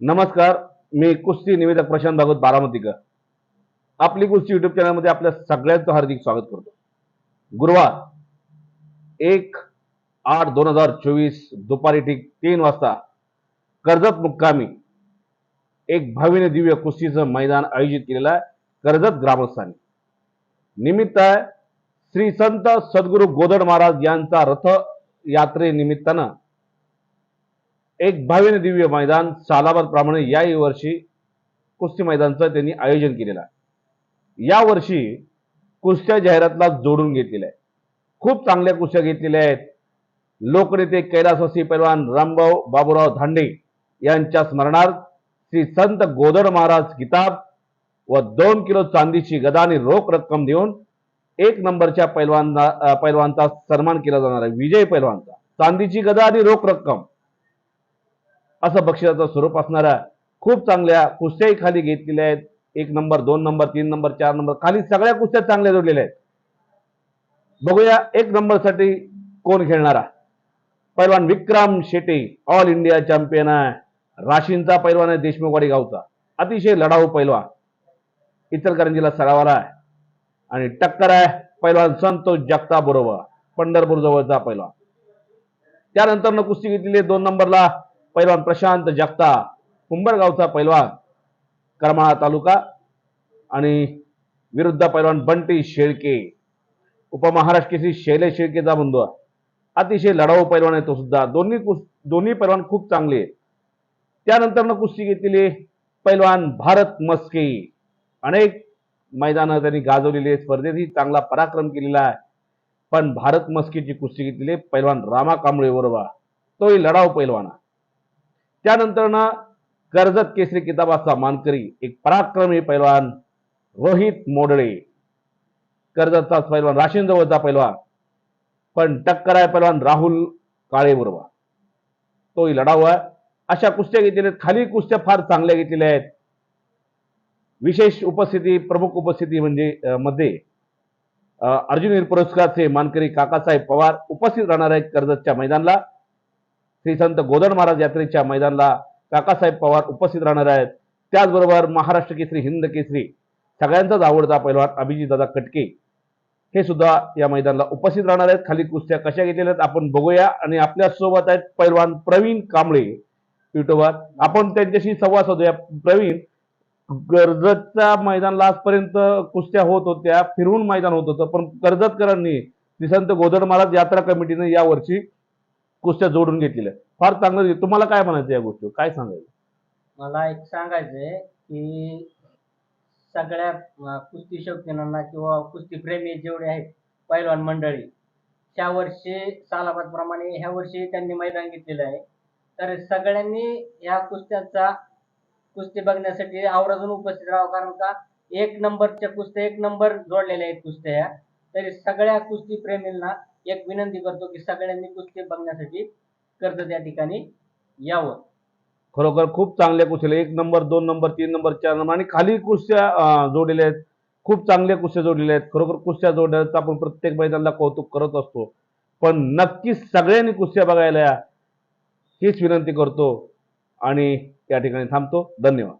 नमस्कार मी कुस्ती निवेदक प्रशांत भागवत बारामतीकर. आपली कुस्ती युट्यूब चॅनलमध्ये आपल्या सगळ्यांचं हार्दिक स्वागत करतो. गुरुवार एक आठ दोन हजार चोवीस दुपारी ठीक तीन वाजता कर्जत मुक्कामी एक भावीने दिव्य कुस्तीचं मैदान आयोजित केलेलं आहे कर्जत ग्रामस्थानी. निमित्त आहे श्री संत सद्गुरू गोदड महाराज यांचा रथ यात्रेनिमित्तानं एक भावीने दिव्य मैदान सालाबाद प्रमाणे याही वर्षी कुस्ती मैदानचं त्यांनी आयोजन केलेलं आहे. या वर्षी कुस्त्या जाहिरातला जोडून घेतलेल्या आहे. खूप चांगल्या कुस्त्या घेतलेल्या आहेत. लोकनेते कैलासवासी पैलवान रामभाऊ बाबूराव धांडे यांच्या स्मरणार्थ श्री संत गोदड महाराज किताब व दोन किलो चांदीची गदा आणि रोख रक्कम देऊन एक नंबरच्या पैलवानला पैलवानचा सन्मान केला जाणार आहे. विजय पैलवानचा. चांदीची गदा आणि रोख रक्कम. असं बक्षिसाचं स्वरूप असणाऱ्या खूप चांगल्या कुस्त्याही खाली घेतलेल्या आहेत. एक नंबर दोन नंबर तीन नंबर चार नंबर. खाली सगळ्या कुस्त्या चांगल्या जोडलेल्या आहेत. बघूया एक नंबरसाठी कोण खेळणारा? पैलवान Vikram Shete all India champion आहे. राशींचा पैलवान आहे देशमुखवाडी गावचा. अतिशय लढाऊ पैलवान. इचलकरंजीला सरावाला आहे. आणि टक्कर आहे पैलवान संतोष जगता बरोबर पंढरपूर जवळचा पैलवान. त्यानंतर कुस्ती घेतलेली आहे दोन नंबरला. पैलवान प्रशांत जगता कुंभरगावचा पैलवान करमाळा तालुका आणि विरुद्ध पैलवान बंटी शेळके. उपमहाराष्ट्र केसरी शैलेश शेळकेचा बंधू अतिशय लढाऊ पैलवान आहे तो सुद्धा. दोन्ही कुस दोन्ही पैलवान खूप चांगले. आहेत त्यानंतर कुस्ती घेतलेली पैलवान भारत मस्के. अनेक मैदानं त्यांनी गाजवलेली आहे. स्पर्धेतही चांगला पराक्रम केलेला आहे. पण भारत मस्कीची कुस्ती घेतलेली आहे पैलवान रामा कांबळे बरोबर तोही लढाऊ पैलवान त्यानंतर ना कर्जत केसरी किताबाचा मानकरी एक पराक्रमी पैलवान रोहित मोडळे. कर्जतचाच पैलवान राशीन जवळचा पैलवान पण टक्कर आहे पैलवान राहुल काळेबरोबर तोही लढाऊ आहे. अशा कुस्त्या घेतलेल्या आहेत. खाली कुस्त्या फार चांगल्या घेतलेल्या आहेत. विशेष उपस्थिती प्रमुख उपस्थिती म्हणजे मध्ये अर्जुन पुरस्कारचे मानकरी काकासाहेब पवार उपस्थित राहणार आहेत कर्जतच्या मैदानाला. श्री संत गोदड महाराज यात्रेच्या मैदानाला काकासाहेब पवार उपस्थित राहणार आहेत. त्याचबरोबर महाराष्ट्र केसरी हिंद केसरी सगळ्यांचाच आवडता पैलवान अभिजित दादा कटके हे सुद्धा या मैदानाला उपस्थित राहणार आहेत. खाली कुस्त्या कशा घेतलेल्या आहेत आपण बघूया. आणि आपल्यासोबत आहेत पैलवान प्रवीण कांबळे युट्यूबवर. आपण त्यांच्याशी संवाद साधूया. प्रवीण कर्जतच्या मैदानाला आजपर्यंत कुस्त्या होत होत्या फिरवून मैदान होत होतं. पण कर्जतकरांनी निसंत गोदड महाराज यात्रा कमिटीने यावर्षी कुस्त्या जोडून घेतलेल्या फार चांगलं तुम्हाला काय म्हणायचं या गोष्टी काय सांगायचं? मला एक सांगायचंय की सगळ्या अं, कुस्ती शौकीनांना किंवा कुस्ती प्रेमी जेवढे आहेत पैलवान मंडळी ह्या वर्षी सालाबाद प्रमाणे ह्या वर्षी त्यांनी मैदान घेतलेलं आहे. तर सगळ्यांनी ह्या कुस्त्यांचा कुस्ती बघण्यासाठी आवर्जून उपस्थित राहावं. कारण का एक नंबरच्या कुस्त्या एक नंबर जोडलेल्या आहेत कुस्त्या ह्या. तरी सगळ्या कुस्ती प्रेमींना एक विनंती करतो की सगळ्यांनी कुस्ती बघण्यासाठी कर्ज या ठिकाणी यावं. खरोखर खूप चांगल्या कुस्त्या एक नंबर दोन नंबर तीन नंबर चार नंबर आणि खाली कुस्त्या जोडलेल्या आहेत. खूप चांगल्या कुस्त्या जोडलेल्या आहेत. खरोखर कुस्त्या जोडल्याचं आपण प्रत्येक मैदानाला कौतुक करत असतो. पण नक्कीच सगळ्यांनी कुस्त्या बघायला हीच विनंती करतो आणि या ठिकाणी थांबतो. धन्यवाद.